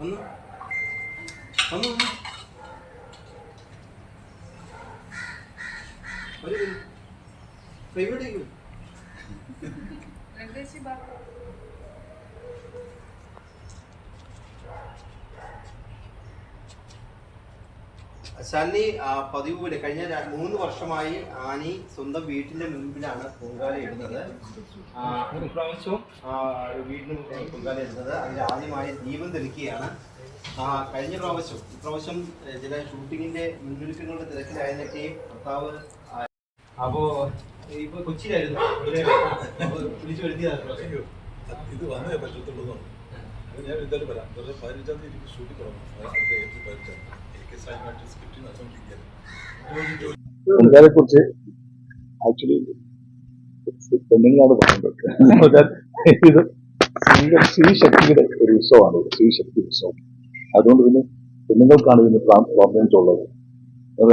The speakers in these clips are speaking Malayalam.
വന്നു. വന്നു വരൂ. കൈവിടേക്കും ശാലിനി പതിവ് പോലെ കഴിഞ്ഞ മൂന്ന് വർഷമായി ആനി സ്വന്തം വീട്ടിന്റെ മുൻപിലാണ് പൊങ്കാല ഇടുന്നത്. ഇപ്രാവശ്യവും വീടിന് മുമ്പിൽ പൊങ്കാല ഇടുന്നത്. അതിൽ ആദ്യമായി ദീപം തെളിക്കുകയാണ്. കഴിഞ്ഞ പ്രാവശ്യം ഇപ്രാവശ്യം ചില ഷൂട്ടിങ്ങിന്റെ മുന്നൊരുക്കങ്ങളുടെ തിരക്കിലായതിനൊക്കെയും ഭർത്താവ് അപ്പോ ഇപ്പൊ കൊച്ചിയിലായിരുന്നു. വിളിച്ചു വരുത്തിയതാണ് ഇത് വന്നേ പറ്റത്തുള്ളൂ ഞാൻ എന്തായാലും വരാം പതിനഞ്ചാം തീയതി ഷൂട്ടിംഗ് തുടങ്ങും പതിനഞ്ചാം തീയതി. പൊങ്കാലെ കുറിച്ച് ആക്ച്വലി പെണ്ണുങ്ങളാണ് പറയുന്നത് ഇത് ശക്തിയുടെ ഒരു ഉത്സവമാണ് സ്ത്രീ ശക്തി ഉത്സവം. അതുകൊണ്ട് പിന്നെ പെണ്ണുങ്ങൾക്കാണ് ഇതിന് പ്രാധാന്യം ഉള്ളത്.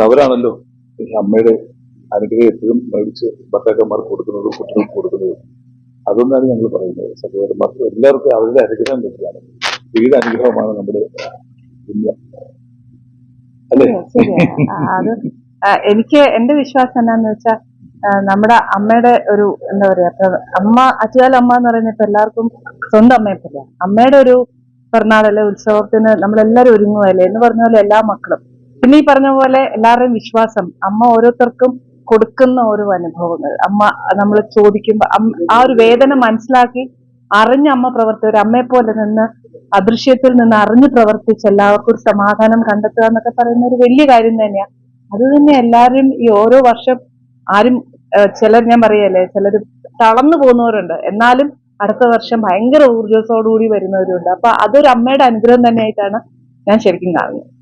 അവരാണല്ലോ അമ്മയുടെ അനുഗ്രഹം എപ്പോഴും മേടിച്ച് ഭർത്താക്കന്മാർക്ക് കൊടുക്കുന്നതും കുട്ടികൾക്ക് കൊടുക്കുന്നതും. അതൊന്നാണ് ഞങ്ങൾ പറയുന്നത്. സഹോദരന്മാർക്ക് എല്ലാവർക്കും അവരുടെ അനുഗ്രഹം തന്നെയാണ്. വീട് അനുഗ്രഹമാണ് നമ്മുടെ പുണ്യം അത് എനിക്ക് എന്റെ വിശ്വാസം എന്നാന്ന് വെച്ചാൽ നമ്മുടെ അമ്മയുടെ ഒരു എന്താ പറയാ അമ്മ അച്ചുകാല അമ്മ എന്ന് പറയുന്നത് ഇപ്പൊ എല്ലാവർക്കും സ്വന്തം അമ്മയെ പോലെ. അമ്മയുടെ ഒരു പിറന്നാളല്ലേ ഉത്സവത്തിന് നമ്മളെല്ലാരും ഒരുങ്ങുമല്ലേ എന്ന് പറഞ്ഞ പോലെ എല്ലാ മക്കളും. പിന്നെ ഈ പറഞ്ഞ പോലെ എല്ലാവരുടെയും വിശ്വാസം അമ്മ ഓരോരുത്തർക്കും കൊടുക്കുന്ന ഓരോ അനുഭവങ്ങൾ. അമ്മ നമ്മൾ ചോദിക്കുമ്പോൾ ആ ഒരു വേദന മനസ്സിലാക്കി അറിഞ്ഞ അമ്മ പ്രവർത്തി ഒരു അമ്മയെ പോലെ നിന്ന് അദൃശ്യത്തിൽ നിന്ന് അറിഞ്ഞ് പ്രവർത്തിച്ച് എല്ലാവർക്കും ഒരു സമാധാനം കണ്ടെത്തുക എന്നൊക്കെ പറയുന്ന ഒരു വലിയ കാര്യം തന്നെയാ. അത് തന്നെ എല്ലാവരും ഈ ഓരോ വർഷം ആരും ചിലർ ഞാൻ പറയല്ലേ ചിലർ തളർന്നു പോകുന്നവരുണ്ട്. എന്നാലും അടുത്ത വർഷം ഭയങ്കര ഊർജത്തോടുകൂടി വരുന്നവരുണ്ട്. അപ്പൊ അതൊരു അമ്മയുടെ അനുഗ്രഹം തന്നെയായിട്ടാണ് ഞാൻ ശരിക്കും കാണുന്നത്.